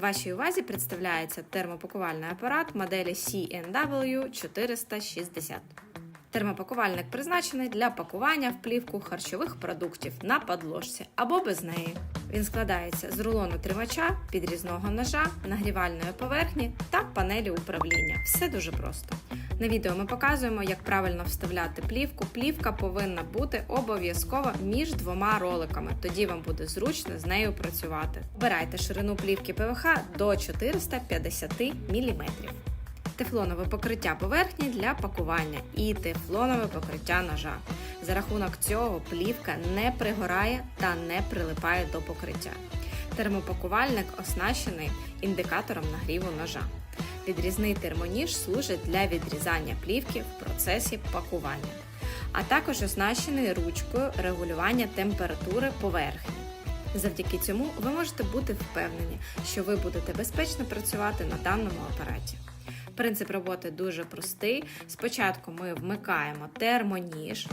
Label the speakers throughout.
Speaker 1: Вашій увазі представляється термопакувальний апарат моделі CNW 460. Термопакувальник призначений для пакування в плівку харчових продуктів на подложці або без неї. Він складається з рулону тримача, підрізного ножа, нагрівальної поверхні та панелі управління. Все дуже просто. На відео ми показуємо, як правильно вставляти плівку. Плівка повинна бути обов'язково між двома роликами, тоді вам буде зручно з нею працювати. Обирайте ширину плівки ПВХ до 450 мм. Тефлонове покриття поверхні для пакування і тефлонове покриття ножа. За рахунок цього плівка не пригорає та не прилипає до покриття. Термопакувальник оснащений індикатором нагріву ножа. Відрізний термоніж служить для відрізання плівки в процесі пакування, а також оснащений ручкою регулювання температури поверхні. Завдяки цьому ви можете бути впевнені, що ви будете безпечно працювати на даному апараті. Принцип роботи дуже простий. Спочатку ми вмикаємо термоніж,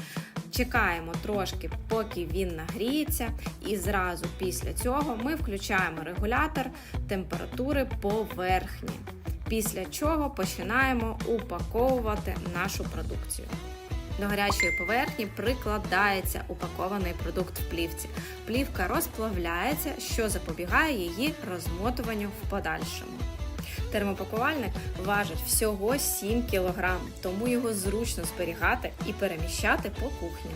Speaker 1: чекаємо трошки, поки він нагріється, і зразу після цього ми включаємо регулятор температури поверхні. Після чого починаємо упаковувати нашу продукцію. До гарячої поверхні прикладається упакований продукт в плівці. Плівка розплавляється, що запобігає її розмотуванню в подальшому. Термопакувальник важить всього 7 кг, тому його зручно зберігати і переміщати по кухні.